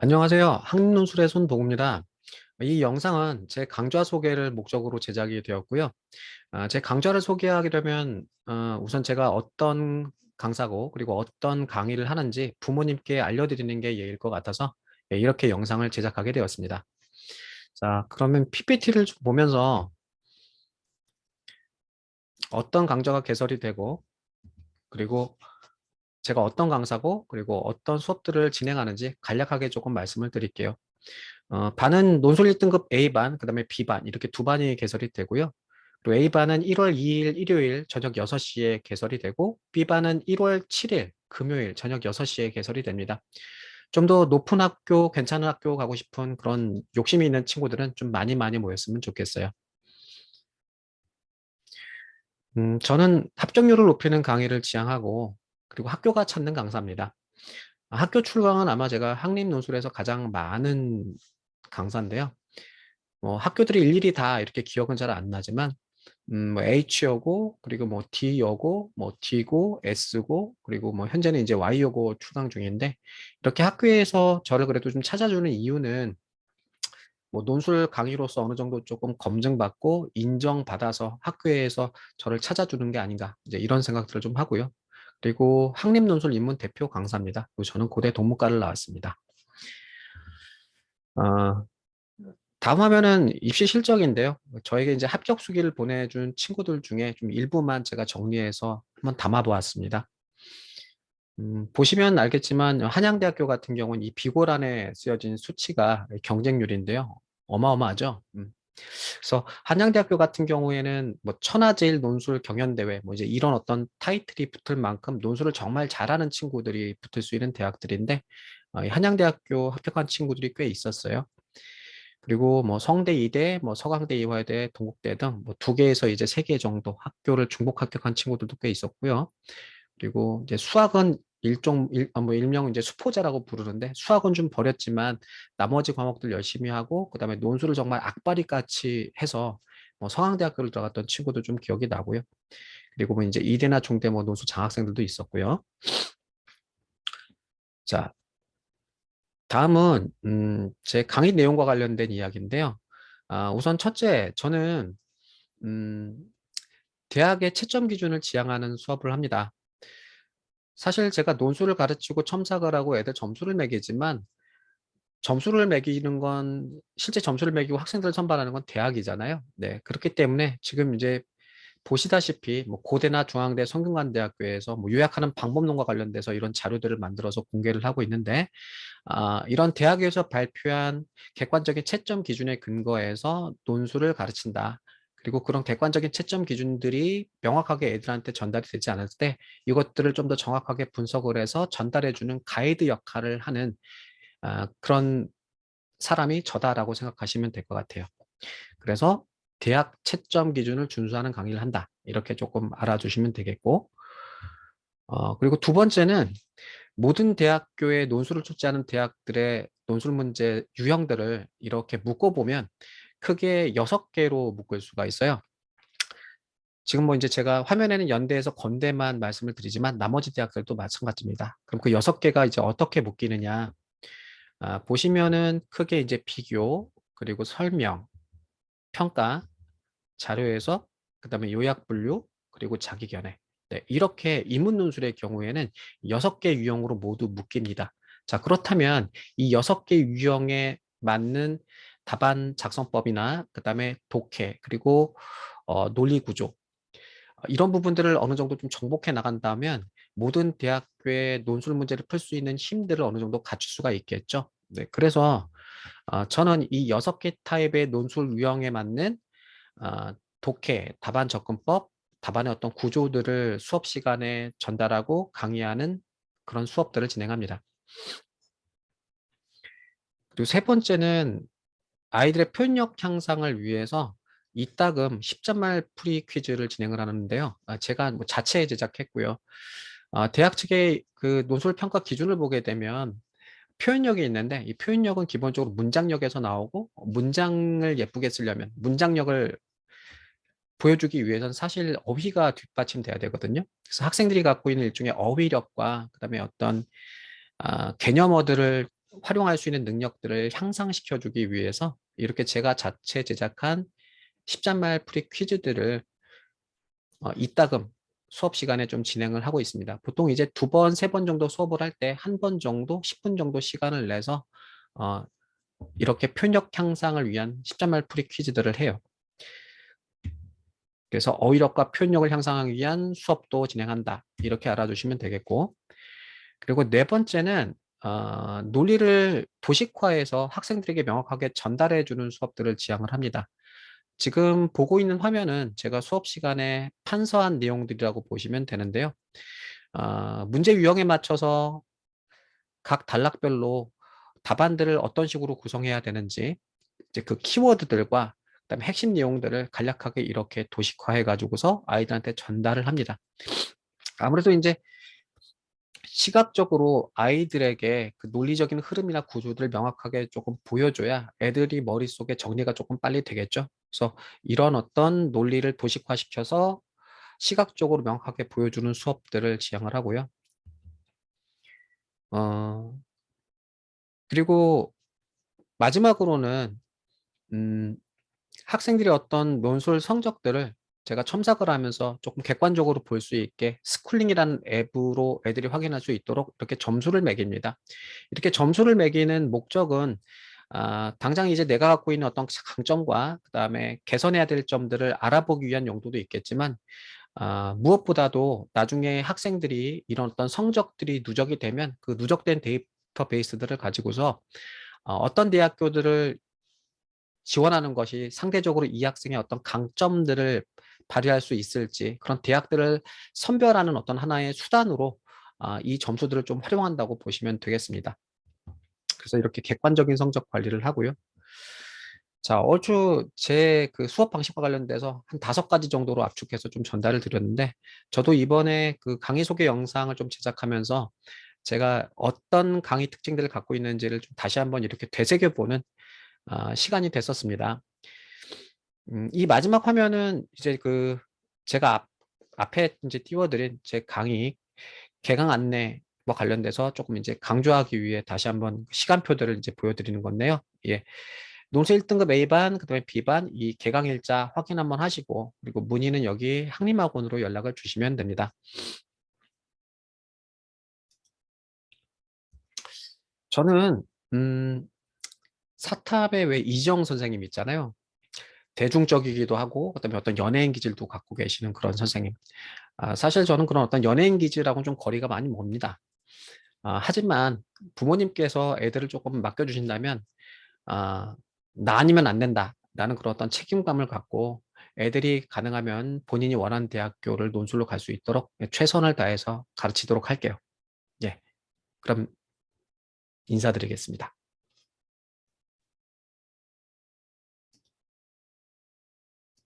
안녕하세요. 한눈술의 손보구입니다. 이 영상은 제 강좌 소개를 목적으로 제작이 되었고요. 아, 제 강좌를 소개하려면 어, 우선 제가 어떤 강사고 그리고 어떤 강의를 하는지 부모님께 알려드리는 게 예일 것 같아서 예, 이렇게 영상을 제작하게 되었습니다. 자, 그러면 PPT를 보면서 어떤 강좌가 개설이 되고 그리고 제가 어떤 강사고 그리고 어떤 수업들을 진행하는지 간략하게 조금 말씀을 드릴게요. 어, 반은 논술 1등급 A반, 그 다음에 B반 이렇게 두 반이 개설이 되고요. 그리고 A반은 1월 2일 일요일 저녁 6시에 개설이 되고 B반은 1월 7일 금요일 저녁 6시에 개설이 됩니다. 좀 더 높은 학교, 괜찮은 학교 가고 싶은 그런 욕심이 있는 친구들은 좀 많이 많이 모였으면 좋겠어요. 음, 저는 합격률을 높이는 강의를 지향하고 그리고 학교가 찾는 강사입니다. 학교 출강은 아마 제가 학립논술에서 가장 많은 강사인데요. 뭐 학교들이 일일이 다 이렇게 기억은 잘 안 나지만 음, 뭐 H여고 그리고 뭐 D여고 뭐 D고 S고 그리고 뭐 현재는 이제 Y여고 출강 중인데 이렇게 학교에서 저를 그래도 좀 찾아주는 이유는 뭐 논술 강의로서 어느 정도 조금 검증받고 인정받아서 학교에서 저를 찾아주는 게 아닌가 이제 이런 생각들을 좀 하고요. 그리고 학립논술 입문 대표 강사입니다. 그리고 저는 고대 동문과를 나왔습니다. 어, 다음 화면은 입시 실적인데요. 저에게 이제 합격 수기를 보내준 친구들 중에 좀 일부만 제가 정리해서 한번 담아보았습니다. 음, 보시면 알겠지만 한양대학교 같은 경우는 이 비고란에 쓰여진 수치가 경쟁률인데요. 어마어마하죠. 음. 그래서 한양대학교 같은 경우에는 뭐 천하제일 논술 경연대회 뭐 이제 이런 어떤 타이틀이 붙을 만큼 논술을 정말 잘하는 친구들이 붙을 수 있는 대학들인데 어, 한양대학교 합격한 친구들이 꽤 있었어요. 그리고 뭐 성대 이대, 뭐 서강대 이화여대, 동국대 등 뭐 두 개에서 이제 세 개 정도 학교를 중복 합격한 친구들도 꽤 있었고요. 그리고 이제 수학은 일종 일, 아, 뭐 일명 이제 수포자라고 부르는데 수학은 좀 버렸지만 나머지 과목들 열심히 하고 그다음에 논술을 정말 악바리 같이 해서 뭐 서강대학교를 들어갔던 친구도 좀 기억이 나고요. 그리고 뭐 이제 이대나 중대 뭐 논술 장학생들도 있었고요. 자, 다음은 음, 제 강의 내용과 관련된 이야기인데요. 아, 우선 첫째, 저는 음, 대학의 채점 기준을 지향하는 수업을 합니다. 사실 제가 논술을 가르치고 첨삭을 하고 애들 점수를 매기지만 점수를 매기는 건 실제 점수를 매기고 학생들을 선발하는 건 대학이잖아요. 네, 그렇기 때문에 지금 이제 보시다시피 뭐 고대나 중앙대, 성균관대학교에서 뭐 요약하는 방법론과 관련돼서 이런 자료들을 만들어서 공개를 하고 있는데 아, 이런 대학에서 발표한 객관적인 채점 기준에 근거해서 논술을 가르친다. 그리고 그런 객관적인 채점 기준들이 명확하게 애들한테 전달이 되지 않을 때 이것들을 좀 더 정확하게 분석을 해서 전달해주는 가이드 역할을 하는 아, 그런 사람이 저다라고 생각하시면 될 것 같아요. 그래서 대학 채점 기준을 준수하는 강의를 한다. 이렇게 조금 알아주시면 되겠고 어, 그리고 두 번째는 모든 대학교의 논술을 출제하는 대학들의 논술 문제 유형들을 이렇게 묶어보면 크게 여섯 개로 묶을 수가 있어요. 지금 뭐 이제 제가 화면에는 연대에서 건대만 말씀을 드리지만 나머지 대학들도 마찬가지입니다. 그럼 그 여섯 개가 이제 어떻게 묶이느냐. 아, 보시면은 크게 이제 비교, 그리고 설명, 평가, 자료 해석, 그 다음에 요약 분류, 그리고 자기 견해. 네, 이렇게 이문 논술의 경우에는 여섯 개 유형으로 모두 묶입니다. 자, 그렇다면 이 여섯 개 유형에 맞는 답안 작성법이나 그 다음에 독해, 그리고 어, 논리 구조 어, 이런 부분들을 어느 정도 좀 정복해 나간다면 모든 대학교의 논술 문제를 풀 수 있는 힘들을 어느 정도 갖출 수가 있겠죠. 네, 그래서 어, 저는 이 여섯 개 타입의 논술 유형에 맞는 어, 독해, 답안 접근법, 답안의 어떤 구조들을 수업 시간에 전달하고 강의하는 그런 수업들을 진행합니다. 그리고 세 번째는 아이들의 표현력 향상을 위해서 이따금 10점말 풀이 퀴즈를 진행을 하는데요. 아, 제가 뭐 자체 제작했고요. 아, 대학 측의 그 논술 평가 기준을 보게 되면 표현력이 있는데 이 표현력은 기본적으로 문장력에서 나오고 문장을 예쁘게 쓰려면 문장력을 보여주기 위해서는 사실 어휘가 뒷받침돼야 되거든요. 그래서 학생들이 갖고 있는 일종의 어휘력과 그다음에 어떤 아, 개념어들을 활용할 수 있는 능력들을 향상시켜 주기 위해서 이렇게 제가 자체 제작한 십잔말 풀이 퀴즈들을 어, 이따금 수업 시간에 좀 진행을 하고 있습니다. 보통 이제 두 번, 세 번 정도 수업을 할 때 한 번 정도, 10분 정도 시간을 내서 어, 이렇게 표현력 향상을 위한 십자말 풀이 퀴즈들을 해요. 그래서 어휘력과 표현력을 향상하기 위한 수업도 진행한다. 이렇게 알아두시면 되겠고 그리고 네 번째는 어, 논리를 도식화해서 학생들에게 명확하게 전달해 주는 수업들을 지향을 합니다. 지금 보고 있는 화면은 제가 수업 시간에 판서한 내용들이라고 보시면 되는데요. 어, 문제 유형에 맞춰서 각 단락별로 답안들을 어떤 식으로 구성해야 되는지 이제 그 키워드들과 그다음에 핵심 내용들을 간략하게 이렇게 도식화해 가지고서 아이들한테 전달을 합니다. 아무래도 이제 시각적으로 아이들에게 그 논리적인 흐름이나 구조들을 명확하게 조금 보여줘야 애들이 머릿속에 정리가 조금 빨리 되겠죠. 그래서 이런 어떤 논리를 도식화시켜서 시각적으로 명확하게 보여주는 수업들을 지향을 하고요. 어, 그리고 마지막으로는 음, 학생들이 어떤 논술 성적들을 제가 첨삭을 하면서 조금 객관적으로 볼 수 있게 스쿨링이라는 앱으로 애들이 확인할 수 있도록 이렇게 점수를 매깁니다. 이렇게 점수를 매기는 목적은 아, 당장 이제 내가 갖고 있는 어떤 강점과 그 다음에 개선해야 될 점들을 알아보기 위한 용도도 있겠지만 아, 무엇보다도 나중에 학생들이 이런 어떤 성적들이 누적이 되면 그 누적된 데이터베이스들을 가지고서 어, 어떤 대학교들을 지원하는 것이 상대적으로 이 학생의 어떤 강점들을 발휘할 수 있을지 그런 대학들을 선별하는 어떤 하나의 수단으로 아, 이 점수들을 좀 활용한다고 보시면 되겠습니다. 그래서 이렇게 객관적인 성적 관리를 하고요. 자, 어주 제 그 수업 방식과 관련돼서 한 다섯 가지 정도로 압축해서 좀 전달을 드렸는데 저도 이번에 그 강의 소개 영상을 좀 제작하면서 제가 어떤 강의 특징들을 갖고 있는지를 좀 다시 한번 이렇게 되새겨보는 아, 시간이 됐었습니다. 음, 이 마지막 화면은 이제 그 제가 앞, 앞에 이제 띄워드린 제 강의 개강 안내와 관련돼서 조금 이제 강조하기 위해 다시 한번 시간표들을 이제 보여드리는 건데요. 예. 논술 1등급 A반, 그 다음에 B반 이 개강 일자 확인 한번 하시고 그리고 문의는 여기 학림학원으로 연락을 주시면 됩니다. 저는 음, 사탑에 왜 이정 선생님 있잖아요. 대중적이기도 하고 그다음에 어떤 연예인 기질도 갖고 계시는 그런 선생님. 아, 사실 저는 그런 어떤 연예인 기질하고는 좀 거리가 많이 멉니다. 아, 하지만 부모님께서 애들을 조금 맡겨주신다면 아, 나 아니면 안 된다라는 그런 어떤 책임감을 갖고 애들이 가능하면 본인이 원하는 대학교를 논술로 갈 수 있도록 최선을 다해서 가르치도록 할게요. 예, 그럼 인사드리겠습니다.